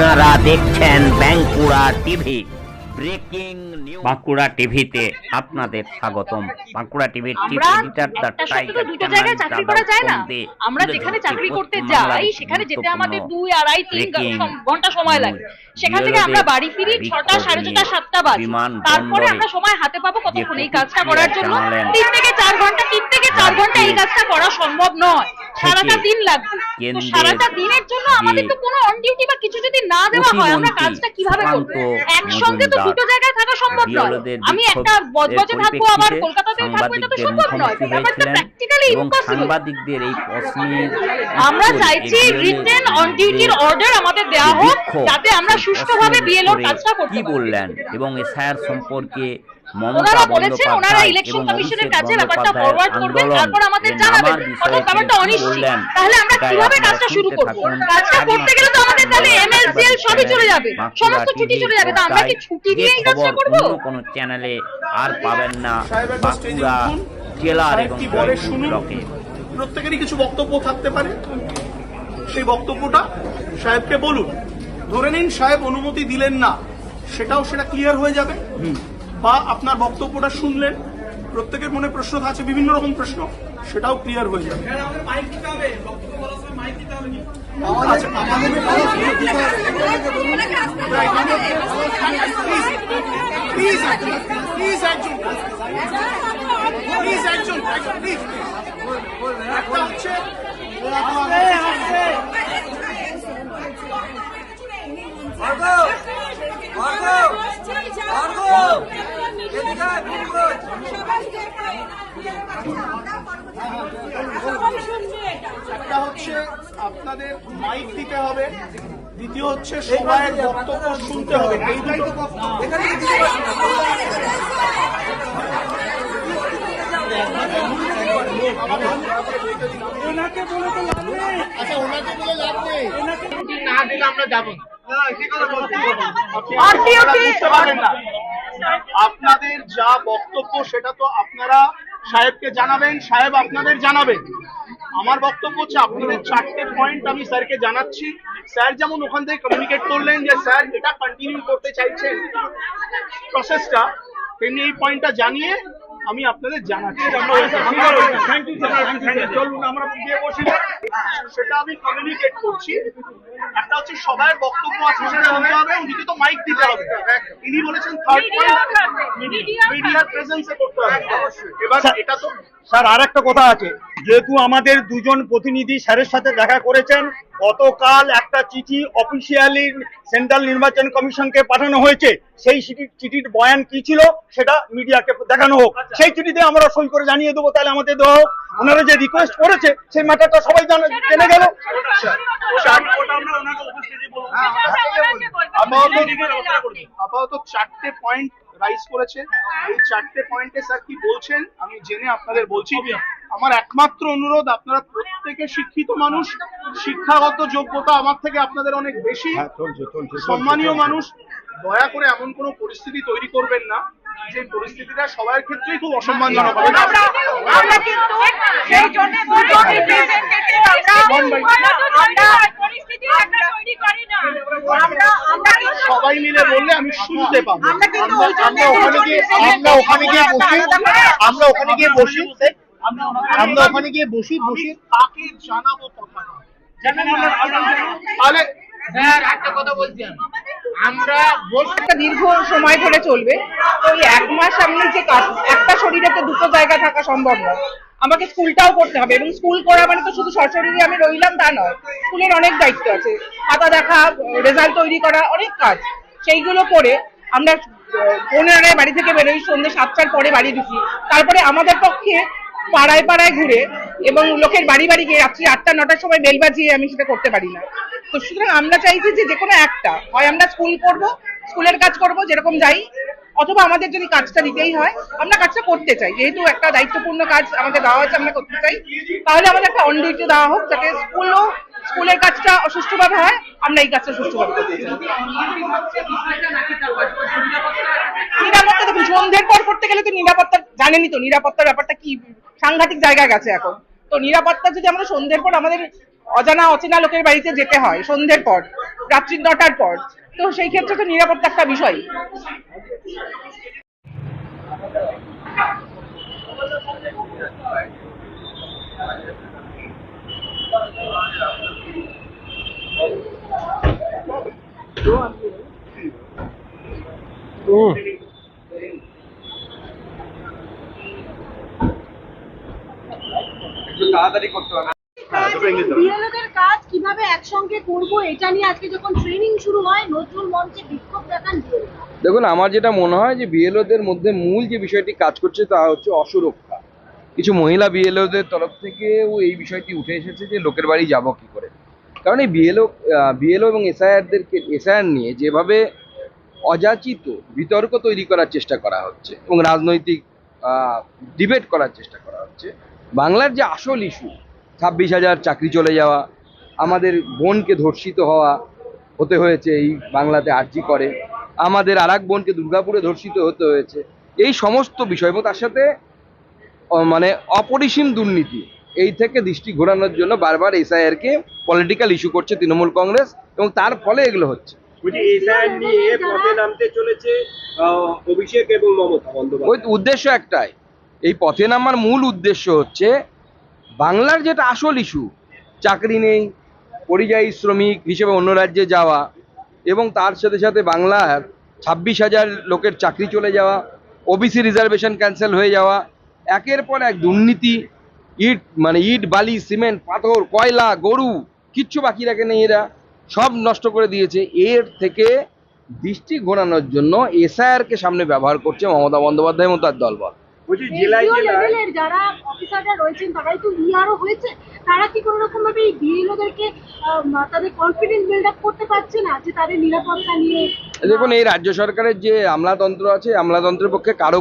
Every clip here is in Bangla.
আপনারা দেখছেন Bankura TV breaking news. Bankura টিভিতে আপনাদের স্বাগতম। বাঁকুড়া টিভির চিফ আমরা এডিটর দ্য একটার দুটো জায়গায় চাকরি করা যায় না। আমরা যেখানে চাকরি করতে যাই সেখানে যেতে আমাদের দুই আড়াই তিন ঘণ্টা সময় লাগে। সেখান থেকে আমরা বাড়ি ফিরি ছটা সাড়ে ছটা সাতটা বাজে। তারপরে আমরা সময় হাতে পাবো কতক্ষণ এই কাজটা করার জন্য। তিন থেকে চার ঘণ্টা তিন থেকে চার ঘণ্টা এই কাজটা করা সম্ভব নয়। সারাটা দিন লাগবে। তো সারাটা দিনের জন্য আমাদের তো কোনো অন ডিউটি বা কিছু যদি না দেওয়া হয় আমরা কাজটা কীভাবে করব? একসঙ্গে তো দুটো জায়গায় থাকা সম্ভব নয়। আমি একটা বজবজে থাকব আবার থাকব এটা তো সম্ভব নয়। ব্যাপারটা প্র্যাকটিক্যালি এবং ইম্পসিবল সাংবাদিকদের এই আমরা চাইছি রিটেন অন ডিউটির অর্ডার আমাদের দেওয়া হোক যাতে আমরা সুষ্ঠুভাবে বিএলওর কাজটা করতে কি বললেন? এবং এসআইআর সম্পর্কে ওনারা বলেছেন ওনারা ইলেকশন কমিশনের কাছে ব্যাপারটা ফরওয়ার্ড করবেন তারপর আমাদের জানাবেন। অর্থাৎ ব্যাপারটা অনিশ্চিত। তাহলে আমরা সেটাই কীভাবে কাজটা শুরু করব? কাজটা করতে গেলে তো আমাদের তাহলে এমএলসিএল সবই চলে যাবে। সমস্ত ছুটি চলে যাবে। তো আমরা কি ছুটি দিয়ে এই কাজটা করব? অন্য কোনো চ্যানেলে আর পাবেন না বাঁকুড়া জেলার এবং বলে শুনুন। ব্লকে। প্রত্যেকেরই কিছু বক্তব্য থাকতে পারে। সেই বক্তব্যটা সাহেবকে বলুন। ধরে নিন সাহেব অনুমতি দিলেন না। সেটাও সেটা ক্লিয়ার হয়ে যাবে। বা আপনার বক্তব্যটা শুনলেন প্রত্যেকের মনে প্রশ্ন আছে বিভিন্ন রকম প্রশ্ন সেটাও ক্লিয়ার হয়ে যাবে। আচ্ছা, প্লিজ একজন প্লিজ একজন প্লিজ একজন একজন প্লিজ একটা হচ্ছে আপনাদের মাইক দিতে হবে দ্বিতীয় হচ্ছে সবাই বক্তব্য শুনতে হবে। এইটাই তো আচ্ছা ওনাকে বলে লাভ নেই। না দিলে আমরা যাব বুঝতে না। আপনাদের যা বক্তব্য সেটা তো আপনারা সাহেবকে জানাবেন, সাহেব আপনাদের জানাবেন। আমার বক্তব্য হচ্ছে আপনাদের চারটে পয়েন্ট আমি স্যারকে জানাচ্ছি। স্যার যেমন ওখান থেকে কমিউনিকেট করলেন যে, স্যার, এটা কন্টিনিউ করতে চাইছেন প্রসেসটা তেমনি এই পয়েন্টটা জানিয়ে আমি আপনাদের জানাচ্ছি চলুন আমরা বসি। সেটা আমি কমিউনিকেট করছি। একটা হচ্ছে সবার বক্তব্য আছে সেটা হতে হবে উনিকে তো মাইক দিতে হবে। তিনি বলেছেন থার্ড পয়েন্ট মিডিয়ার প্রেজেন্সে করতে হবে। এবার এটা তো স্যার আর একটা কথা আছে। যেহেতু আমাদের দুজন প্রতিনিধি স্যারের সাথে দেখা করেছেন গতকাল একটা চিঠি অফিসিয়ালি সেন্ট্রাল নির্বাচন কমিশনকে পাঠানো হয়েছে। সেই চিঠি- চিঠির বয়ান কি ছিল সেটা মিডিয়াকে দেখানো হোক। সেই চিঠিতে আমরা সই করে জানিয়ে দেবো তাহলে আমাদের দেওয়া হোক। ওনারা যে রিকোয়েস্ট করেছে সেই ম্যাটারটা সবাই জেনে গেল। আপাতত চারটে পয়েন্ট রাইজ করেছে। এই চারটে পয়েন্টে স্যার কি বলছেন? আমি জেনে আপনাদের বলছি। আমার একমাত্র অনুরোধ আপনারা প্রত্যেকে শিক্ষিত মানুষ শিক্ষাগত যোগ্যতা আমার থেকে আপনাদের অনেক বেশি। সম্মানীয় মানুষ দয়া করে এমন কোনো পরিস্থিতি তৈরি করবেন না যে পরিস্থিতিটা সবার ক্ষেত্রেই খুব অসম্মানজনক হবে। আমরা কিন্তু সেই জন্য দুটো representative আমরা আমরা পরিস্থিতির একটা তৈরি করি না। আমরা আমরা কিন্তু সবাই মিলে বললে আমি শুনতে পাবো। আমরা ওখানে গিয়ে আমরা ওখানে গিয়ে বসি। আমরা ওখানে গিয়ে বসি। আমরা ওখানে গিয়ে বসি বসি। তাকে জানাব কথা। তাহলে স্যার একটা কথা বলছি আমরা একটা দীর্ঘ সময় ধরে চলবে। তো এই এক মাস আমি যে কাজ একটা শরীরে তো দুটো জায়গা থাকা সম্ভব নয়। আমাকে স্কুলটাও করতে হবে এবং স্কুল করা মানে তো শুধু সশরীরে আমি রইলাম তা নয় স্কুলের অনেক দায়িত্ব আছে। খাতা দেখা রেজাল্ট তৈরি করা অনেক কাজ। সেইগুলো করে আমরা পনেরোটায় বাড়ি থেকে বেরোই সন্ধ্যে সাতটার পরে বাড়ি ঢুকি। তারপরে আমাদের পক্ষে পাড়ায় পাড়ায় ঘুরে এবং লোকের বাড়ি বাড়ি গিয়ে রাত্রি আটটা, নটার সময় বেল বাজিয়ে আমি সেটা করতে পারি না। তো সুতরাং আমরা চাইছি যে যে কোনো একটা, হয় আমরা স্কুল করব, স্কুলের কাজ করব, যেরকম যাই, অথবা আমাদের যদি কাজটা দিতেই হয়, আমরা কাজটা করতে চাই। যেহেতু একটা দায়িত্বপূর্ণ কাজ আমাদের দেওয়া হয়েছে আমরা করতে চাই। তাহলে আমাদের একটা অন দেওয়া হোক, যাতে স্কুলও স্কুলের কাজটা সুষ্ঠুভাবে হয়, আমরা এই কাজটা সুষ্ঠুভাবে নিরাপত্তা দেখুন, সন্ধ্যের পর করতে গেলে তো নিরাপত্তা, জানেনই তো নিরাপত্তার ব্যাপারটা কি, সাংঘাতিক জায়গায় গেছে এখন। তো নিরাপত্তা যদি আমরা সন্ধ্যের পর আমাদের অজানা, অচেনা লোকের বাড়িতে যেতে হয়, সন্ধ্যের পর রাত্রি নটার পর, তো সেই ক্ষেত্রে তো নিরাপত্তা একটা বিষয় বিএলওদের কাজ কীভাবে একসঙ্গে করব এটা নিয়ে আজকে যখন ট্রেনিং শুরু হয় নতুন মঞ্চে বিক্ষোভ দেখান বিএলও। দেখুন আমার যেটা মনে হয় যে বিএলওদের মধ্যে মূল যে বিষয়টি কাজ করছে তা হচ্ছে অসুরক্ষা। কিছু মহিলা বিএলওদের তরফ থেকেও এই বিষয়টি উঠে এসেছে যে লোকের বাড়ি যাব কি করে। কারণ এই বিএলও বিএলও এবং এসআইআরদেরকে এসআইআর নিয়ে যেভাবে অযাচিত বিতর্ক তৈরি করার চেষ্টা করা হচ্ছে এবং রাজনৈতিক ডিবেট করার চেষ্টা করা হচ্ছে বাংলার যে আসল ইস্যু ছাব্বিশ হাজার চাকরি চলে যাওয়া আমাদের বোনকে ধর্ষিত হওয়া হতে হয়েছে এই বাংলাতে আর্জি করে। আমাদের আর এক বোনকে দুর্গাপুরে ধর্ষিত হতে হয়েছে। এই সমস্ত বিষয় এবং তার সাথে মানে অপরিসীম দুর্নীতি এই থেকে দৃষ্টি ঘোরানোর জন্য বারবার এসআইআর কে পলিটিক্যাল ইস্যু করছে তৃণমূল কংগ্রেস এবং তার ফলে এগুলো হচ্ছে। ওই উদ্দেশ্য একটাই। এই পথে নামার মূল উদ্দেশ্য হচ্ছে বাংলার যেটা আসল ইস্যু চাকরি নেই, পরিযায়ী শ্রমিক হিসেবে অন্য রাজ্যে যাওয়া এবং তার সাথে সাথে বাংলার ছাব্বিশ হাজার লোকের চাকরি চলে যাওয়া ওবিসি রিজার্ভেশন ক্যান্সেল হয়ে যাওয়া, একের পর এক দুর্নীতি, ইট মানে ইট, বালি, সিমেন্ট, পাথর, কয়লা, গরু, কিচ্ছু বাকি রাখে নেই এরা, সব নষ্ট করে দিয়েছে। এর থেকে দৃষ্টি ঘোরানোর জন্য এসআইআরকে সামনে ব্যবহার করছে মমতা বন্দ্যোপাধ্যায় এবং তার দলবল। বলছি জেলায় SDO জেলায় লেভেলের যারা অফিসাররা রয়েছেন তারাই তো ইআরও হয়েছে। তারা কি কোনো রকম ভাবে এই বিএলওদেরকে তাদের কনফিডেন্স বিল্ড আপ করতে পারছে না যে তাদের নিরাপত্তা নিয়ে? দেখুন এই রাজ্য সরকারের যে আমলাতন্ত্র আছে আমলাতন্ত্রের পক্ষে কারও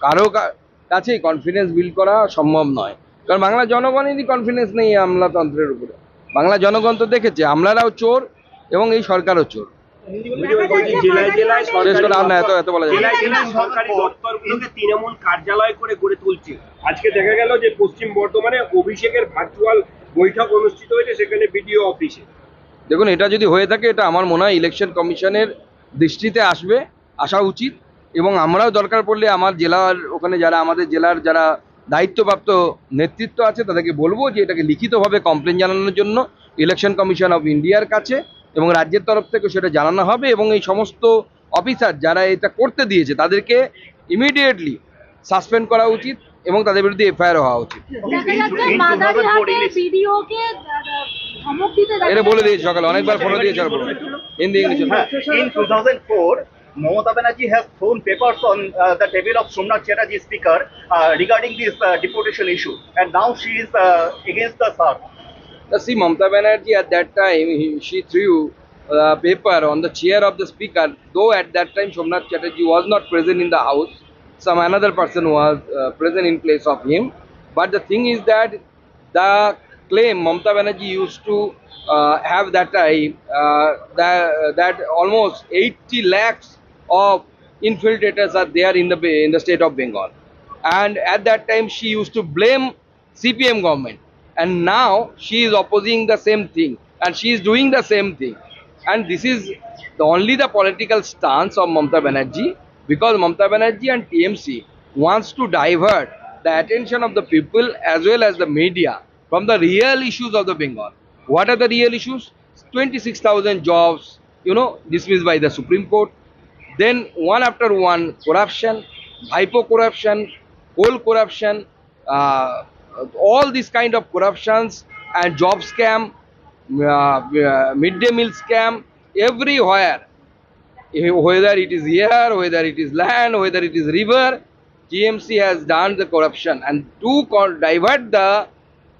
কারও কা- কাছেই কনফিডেন্স বিল্ড করা সম্ভব নয়। কারণ বাংলা জনগণেরই কনফিডেন্স নেই এই আমলাতন্ত্রের উপরে। বাংলা জনগণ তো দেখেছে আমলারাও চোর এবং এই সরকারও চোর। জেলায় জেলায় সরকারি দপ্তরগুলোকে তৃণমূল কার্যালয় করে গড়ে তুলছে। আজকে দেখা গেল যে পশ্চিম বর্ধমানে অভিষেকের ভার্চুয়াল বৈঠক অনুষ্ঠিত হয়েছে সেখানে বিডিও অফিসে। দেখুন এটা যদি হয়ে থাকে এটা আমার মনে হয় ইলেকশন কমিশনের দৃষ্টিতে আসবে আসা উচিত। এবং আমরাও দরকার পড়লে আমার জেলার ওখানে যারা আমাদের জেলার যারা দায়িত্বপ্রাপ্ত নেতৃত্ব আছে তাদেরকে বলব যে এটাকে লিখিতভাবে কমপ্লেন জানানোর জন্য ইলেকশন কমিশন অফ ইন্ডিয়ার কাছে এবং রাজ্যের তরফ থেকে সেটা জানানো হবে এবং এই সমস্ত অফিসার যারা এটা করতে দিয়েছে তাদেরকে ইমিডিয়েটলি সাসপেন্ড করা উচিত এবং তাদের বিরুদ্ধে এফআইআর হওয়া উচিত। এটা বলে দিয়েছে সকালে অনেকবার ফোনে দিয়েছে আর Hindi English In 2004, Mamata Banerjee has thrown papers on uh, the table of Somnath Chatterjee speaker uh, regarding this uh, deportation issue, and now she is uh, against the SAR. See, Mamata Banerjee at that time, he, she threw uh, paper on the chair of the speaker, though at that time Somnath Chatterjee was not present in the house, some another person was uh, present in place of him. But the thing is that the claim Mamata Banerjee used to uh, have that time, uh, that, that almost 80 lakhs of infiltrators are there in the, in the state of Bengal. And at that time, she used to blame CPM government. And now she is opposing the same thing. And she is doing the same thing. And this is the only the political stance of Mamata Banerjee because Mamata Banerjee and TMC wants to divert the attention of the people as well as the media from the real issues of the Bengal. What are the real issues? 26,000 jobs, you know, dismissed by the Supreme Court. Then one after one, corruption, hypo corruption, coal corruption, uh, all these kind of corruptions and job scam, uh, uh, midday meal scam, everywhere. Whether it is air, whether it is land, whether it is river, GMC has done the corruption and to divert the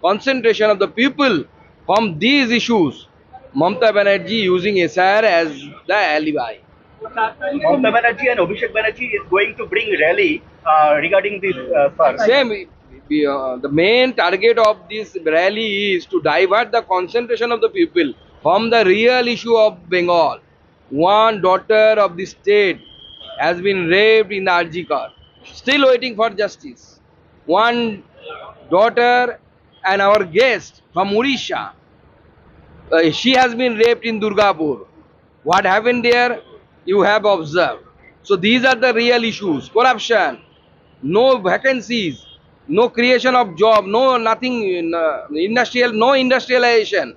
concentration of the people from these issues, Mamta Banerjee using SIR as the alibi. Mamta Banerjee and Abhishek Banerjee is going to bring rally uh, regarding this uh. Same, the main target of this rally is to divert the concentration of the people from the real issue of Bengal. One daughter of the state has been raped in the Arjikar, still waiting for justice. One daughter and our guest from Odisha uh, she has been raped in Durgapur. What happened there, you have observed. So these are the real issues. Corruption, no vacancies, no creation of job, no nothing uh, industrial, no industrialization.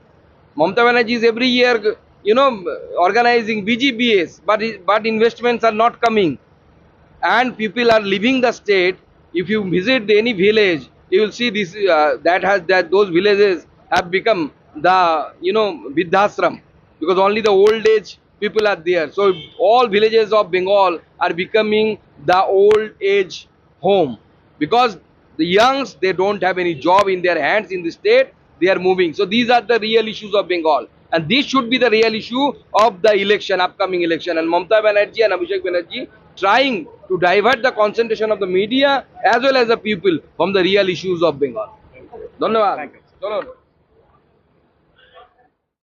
Mamata Banerjee is every year, you know, organizing BGBS, but but investments are not coming, and people are leaving the state. If you visit any village, you will see this uh, that has that those villages have become the you know vidhashram because only the old age people are there. So all villages of Bengal are becoming the old age home because the youngs, they don't have any job in their hands in the state. They are moving. So these are the real issues of Bengal. And this should be the real issue of the election, upcoming election. And Mamta Banerjee and Abhishek Banerjee trying to divert the concentration of the media as well as the people from the real issues of Bengal. Thank you. Thank you.